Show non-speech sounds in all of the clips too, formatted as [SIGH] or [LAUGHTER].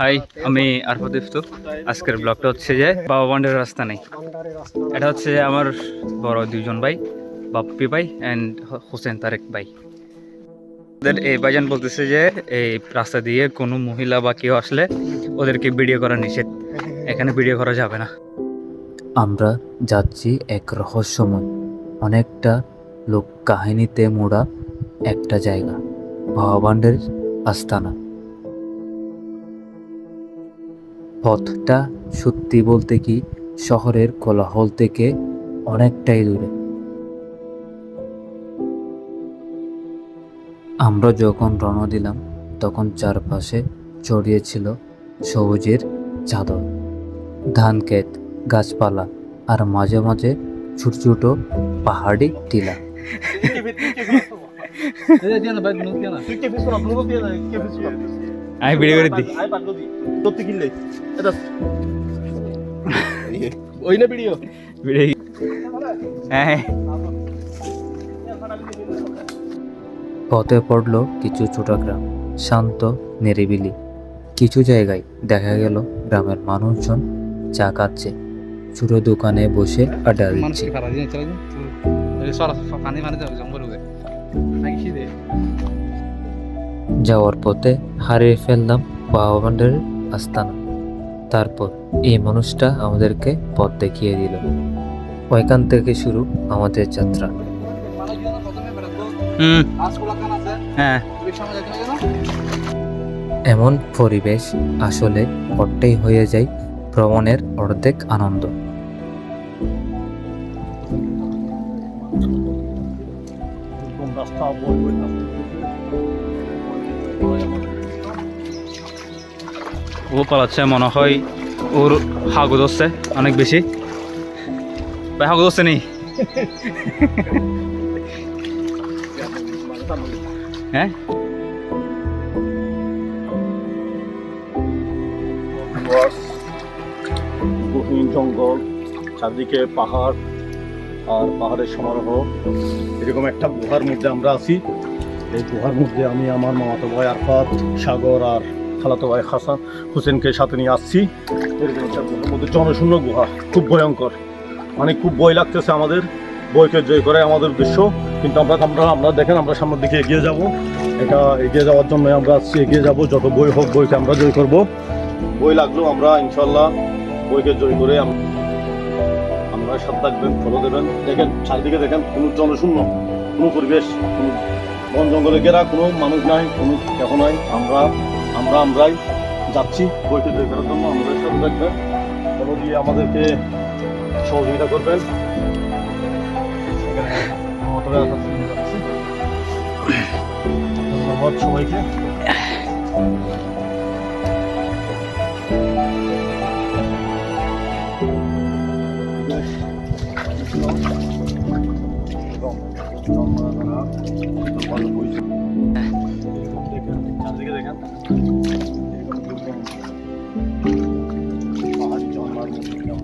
High, আমি আরফত ইফতু। আজকের ব্লগটা হচ্ছে যে বাবা বান্ডের রাস্তা নেই। এটা হচ্ছে যে আমার বড় দুইজন ভাই, বাপ্পি ভাই অ্যান্ড হোসেন তারেক ভাই। ওদের এই ভাইজান বলতেছে যে এই রাস্তা দিয়ে কোনো মহিলা বা কেউ আসলে ওদেরকে ভিডিও করা নিষেধ। এখানে ভিডিও করা যাবে না। আমরা যাচ্ছি এক রহস্যময়, অনেকটা লোক কাহিনীতে মোড়া একটা জায়গা ভবান্ডের আস্তানা। পথটা সত্যি বলতে কি শহরের কোলাহল থেকে অনেকটাই দূরে। আমরা যখন রওনা দিলাম তখন চারপাশে ছড়িয়েছিল সবুজের চাদর ধান ক্ষেত গাছপালা আর মাঝে মাঝে ছোট ছোট পাহাড়ি টিলা। [LAUGHS] আমি ভিডিও করে দিই সত্যি কিনলে এটা ওই না ভিডিও ভিডিও হ্যাঁ পথে পড়ল কিছু ছোট গ্রাম শান্ত নিরিবিলি কিছু জায়গায় দেখা গেল গ্রামের মানুষজন চা খাচ্ছে ছোট দোকানে বসে আড্ডা দিচ্ছে যাওয়ার পথে হারিয়ে ফেললাম বাবা বাবাবান্ডের আস্তানা। তারপর এই মানুষটা আমাদেরকে পথ দেখিয়ে দিল। ওইখান থেকে শুরু আমাদের যাত্রা। হ্যাঁ। এমন পরিবেশ আসলে পট্টেই হয়ে যায় ভ্রমণের অর্ধেক আনন্দ। ও পালাচ্ছে মনে হয় ওর হাগু ধরছে অনেক বেশি। ভাই হাগু ধরছে নেই হ্যাঁ? জঙ্গল, চারদিকে পাহাড় আর পাহাড়ের সমারোহ। এরকম একটা গুহার মধ্যে আমরা আছি। এই গুহার মধ্যে আমি, আমার মামাতো ভাই আরফাত, সাগর আর খালাতো ভাই হাসান হোসেনকে সাথে নিয়ে আসছি। মধ্যে জনশূন্য গুহা, খুব ভয়ঙ্কর। মানে খুব ভয় লাগতেছে আমাদের। বইকে জয় করে আমাদের উদ্দেশ্য কিন্তু আমরা আমরা আমরা দেখেন, আমরা সামনের দিকে এগিয়ে যাব। এটা এগিয়ে যাওয়ার জন্য আমরা আসছি এগিয়ে যাব। যত বই হোক বইকে আমরা জয় করব। বই লাগলেও আমরা ইনশাল্লাহ বইকে জয় করে আম- আমরা সাথে থাকবেন, ফলো দেবেন। দেখেন, চারিদিকে দেখেন, কোনো জনশূন্য, কোনো পরিবেশ, কোনো বন জঙ্গলে ঘেরা কোনো মানুষ নাই, কোনো কেহ নাই। আমরা আমরা আমরাই যাচ্ছি বইটি দেখার জন্য আমাদের সাথে দেখবেন এবং দিয়ে আমাদেরকে সহযোগিতা করবেন। সবাইকে।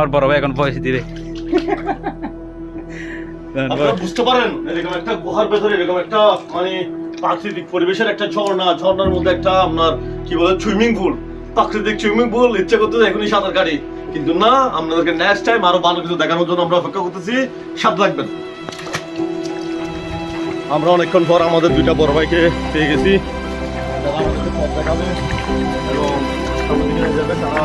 আমার বড় ভাই এখন পয়সা দিবে বুঝতে পারেন এরকম একটা গুহার ভেতরে এরকম একটা মানে প্রাকৃতিক পরিবেশের একটা ঝর্ণা ঝর্ণার মধ্যে একটা আপনার কি বলে সুইমিং পুল। প্রাকৃতিক সুইমিং পুল ইচ্ছে করতে এখনই সাঁতার কাটি। কিন্তু না আপনাদেরকে নেক্সট টাইম আরও ভালো কিছু দেখানোর জন্য আমরা অপেক্ষা করতেছি। সাথে থাকবেন। আমরা অনেকক্ষণ পর আমাদের দুইটা বড় ভাইকে পেয়ে গেছি। এবং সামনের নিয়ে যাবে তারা।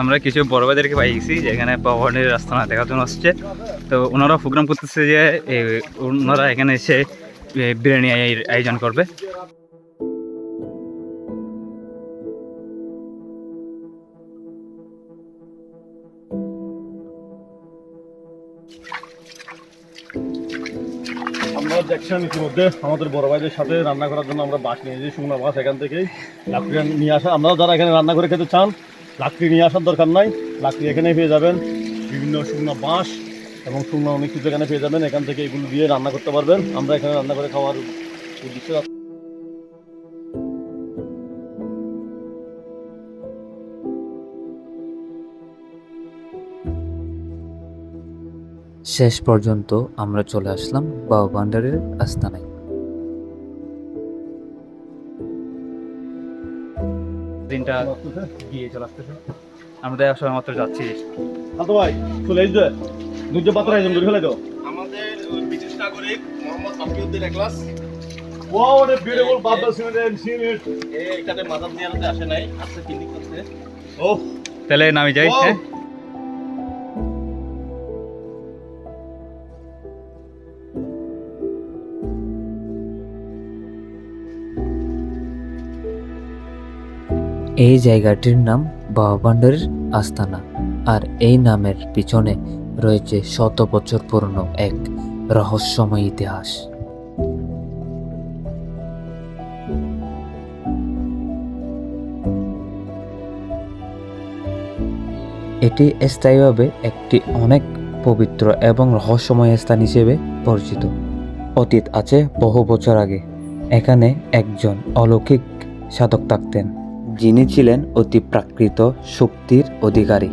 আমরা কিছু বড় ভাইদেরকে পাইছি, যেখানে পাওয়ারের রাস্তা না দেখার জন্য আসছে। তো ওনারা প্রোগ্রাম করতেছে যে ওনারা এখানে এসে বিরিয়ানি আয়োজন করবে। দেখছেন ইতিমধ্যে। আমাদের বড় ভাইদের সাথে রান্না করার জন্য আমরা বাস নিয়ে যাই শুকনো বাস এখান থেকেই। লাকড়ি নিয়ে আসা আমরা যারা এখানে রান্না করে খেতে চান, লাকড়ি নিয়ে আসার দরকার নাই। লাকড়ি এখানেই পেয়ে যাবেন। বিভিন্ন শুকনো বাঁশ এবং শুকনো অনেক কিছু এখানে পেয়ে যাবেন। এখান থেকে এগুলো দিয়ে রান্না করতে পারবেন। আমরা এখানে রান্না করে খাওয়ার উদ্দেশ্যে শেষ পর্যন্ত আমরা চলে আসলাম বাবা ভান্ডারের আস্তানায়। দিনটা গিয়ে চলে আসতেছে। আমরা সবাই মাত্র যাচ্ছি। হাতো ভাই চলে এই দুর্য পাত্র আয়োজন করে ফেলে দাও আমাদের ব্রিটিশ নাগরিক Mohammad Safiuddin Eklas wow what a beautiful bubble cement and cement এ এখানে আসে নাই আসছে পিকনিক করতে। Oh তাহলে নামি যাই হ্যাঁ? এই জায়গাটির নাম বাবা ভান্ডারের আস্তানা আর এই নামের পিছনে রয়েছে শত বছর পুরনো এক রহস্যময় ইতিহাস। এটি স্থায়ীভাবে একটি অনেক পবিত্র এবং রহস্যময় স্থান হিসেবে পরিচিত। অতীত আছে বহু বছর আগে। এখানে একজন অলৌকিক সাধক থাকতেন। যিনি ছিলেন অতি প্রাকৃত শক্তির অধিকারী।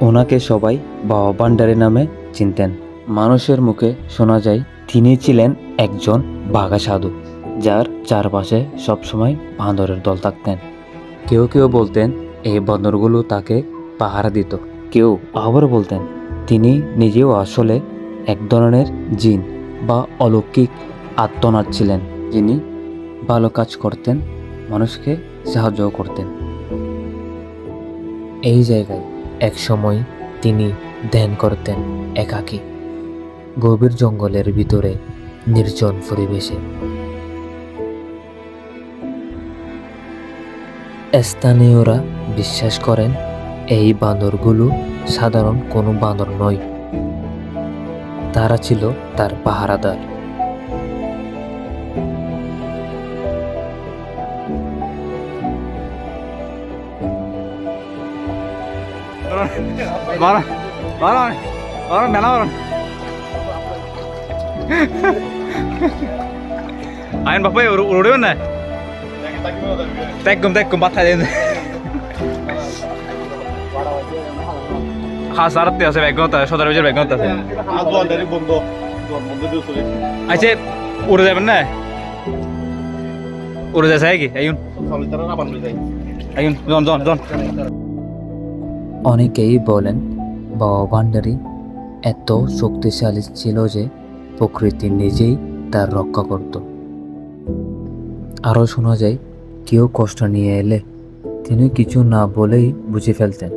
ওনাকে সবাই বাবা ভান্ডারী নামে চিনতেন। মানুষের মুখে শোনা যায়, তিনি ছিলেন একজন বাঘা সাধু, যার চারপাশে সবসময় বাঁদরের দল থাকতেন। কেউ কেউ বলতেন, এই বাঁদরগুলো তাকে পাহারা দিত। কেউ আবার বলতেন, তিনি নিজেও আসলে এক ধরনের জিন বা অলৌকিক আত্মনাথ ছিলেন। যিনি ভালো কাজ করতেন মানুষকে সাহায্য করতেন। এই জায়গায় এক সময় তিনি ধ্যান করতেন একাকী। গভীর জঙ্গলের ভিতরে নির্জন পরিবেশে। স্থানীয়রা বিশ্বাস করেন, এই বাঁদরগুলো সাধারণ কোনো বাঁদর নয়। তারা ছিল তার পাহারাদার। মারো মারো মারো মেলা মারো আইন বাপাই উড়বে না তেকম তেকম বাথা দেন আরতে আছে ব্যাগত সদর বাজার ব্যাগত আছে আচ্ছা উড়ে যাবেন না উড়ে যাচ্ছে কি আইন আইন জন জন জন অনেকেই বলেন, বাবা ভান্ডারী এত শক্তিশালী ছিল যে প্রকৃতি নিজেই তার রক্ষা করত। আরও শোনা যায়, কেউ কষ্ট নিয়ে এলে তিনি কিছু না বলেই বুঝে ফেলতেন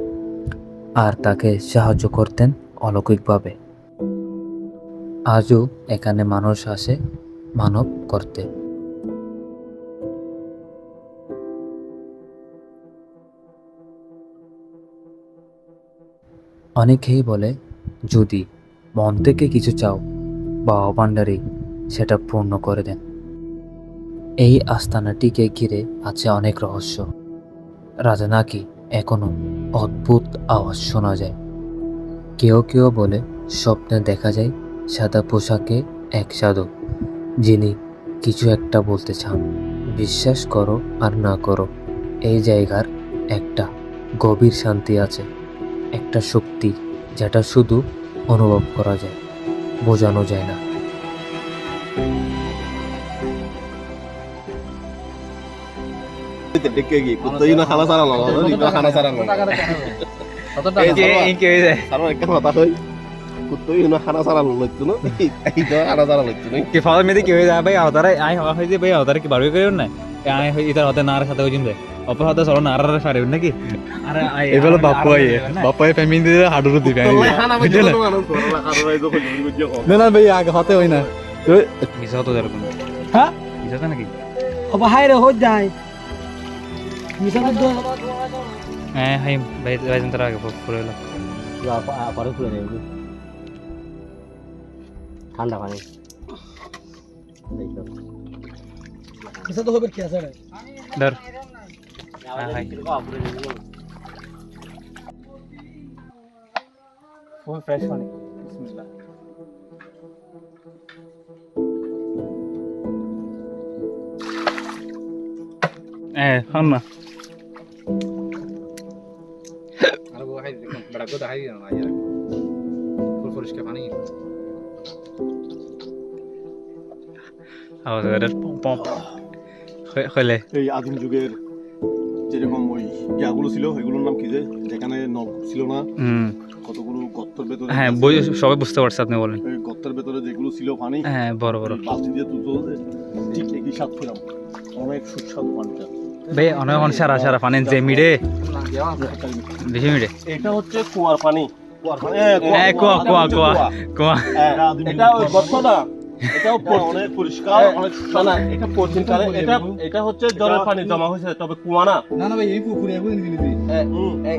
আর তাকে সাহায্য করতেন অলৌকিকভাবে। আজও এখানে মানুষ আসে মানব করতে। অনেকেই বলে, যদি মন থেকে কিছু চাও বাবা ভান্ডারী সেটা পূর্ণ করে দেন। এই আস্তানাটিকে ঘিরে আছে অনেক রহস্য। রাজা নাকি এখনও অদ্ভুত আওয়াজ শোনা যায়। কেউ কেউ বলে, স্বপ্নে দেখা যায় সাদা পোশাকে এক সাধক, যিনি কিছু একটা বলতে চান। বিশ্বাস করো আর না করো, এই জায়গার একটা গভীর শান্তি আছে। একটা শক্তি যেটা শুধু অনুভব করা যায় বোঝানো যায় না। না না। না কে হয়ে যায় না? না। ফাওয়ার মেয়েদের কি হয়ে যায়? ভাই আওতারা আই হওয়া হয়েছে ভাই আওতারা কি বাড়ি করে না? আই হই ইতার হতে নার সাথে ওজন ভাই। অপর হতে চলো নার আর নাকি আরে আই এবেলা বাপ্পা আইয়ে বাপ্পা ফ্যামিলি দিয়ে হাডুরু দিবে না না ভাই আগে হাতে হয় না মিছা হতো এরকম হ্যাঁ? তো নাকি অবা হাই রে হই যায় মিছা তো হ্যাঁ হাই ভাই ভাই তারা আগে পড়ে এলো পরে খুলে দেবে ঠান্ডা পানি মিছা তো হবে কি আছে রে ধর ফুল ফ্রেশ পানি বিসমিল্লাহ। হ্যাঁ হন না। আর বউ হাই বড় কথা হাই না আইয়া ফুল পরিষ্কার পানি। আওয়াজ করে পম্প হইলে। এই আদিম যুগের যেরকম ওই ইয়াগুলো ছিল এগুলোর নাম কি যে? যেখানে নলকূপ ছিল না। কতগুলো গর্তের ভেতরে হ্যাঁ বই সবাই বুঝতে পারছে আপনি বলেন। ওই গর্তের ভেতরে যেগুলো ছিল পানি হ্যাঁ বড় বড়। বালতি দিয়ে তুলতে ঠিক একই স্বাদ পেলাম। অনেক সুস্বাদু পানিটা। ভাই অনেক অনেক সারা সারা পানি যে মিডে। বেশি মিডে? এটা হচ্ছে কুয়ার পানি। কুয়ার পানি? হ্যাঁ কুয়া কুয়া। কুয়া কুয়া এটা গর্ত না? এটাও অনেক পরিষ্কার অনেক না এটা পশ্চিম কালে এটা এটা হচ্ছে জলের পানি জমা হয়েছে তবে কুয়া না না না ভাই এই পুকুরে এবু নিবি নিবি।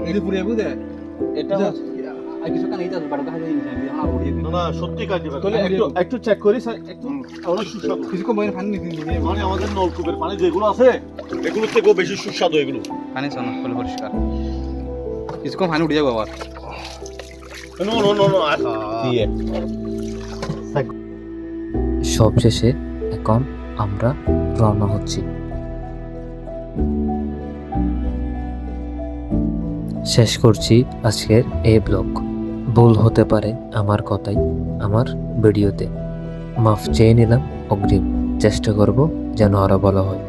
এই পুকুরে এবু দে। এটা কিছু কানে এটা বড় কথা দিন আমরা না না সত্যি কাজে তাহলে একটু একটু চেক করি স্যার। একটু অনেক সুস্বাদু। কিছু কম পানি নিবি মানে আমাদের নলকূপের পানি যেগুলো আছে এগুলোর থেকেও বেশি সুস্বাদু এগুলো। পানি শোনো ফুল পরিষ্কার। কিছু কম পানি উড়ে যাব আবার। নো নো নো নো দিয়ে। সবশেষে এখন আমরা রওনা হচ্ছি। শেষ করছি আজকের এই ব্লগ। ভুল হতে পারে আমার কথাই, আমার ভিডিওতে। মাফ চেয়ে নিলাম, অগ্রিম। চেষ্টা করব যেন আরও বলা হয়।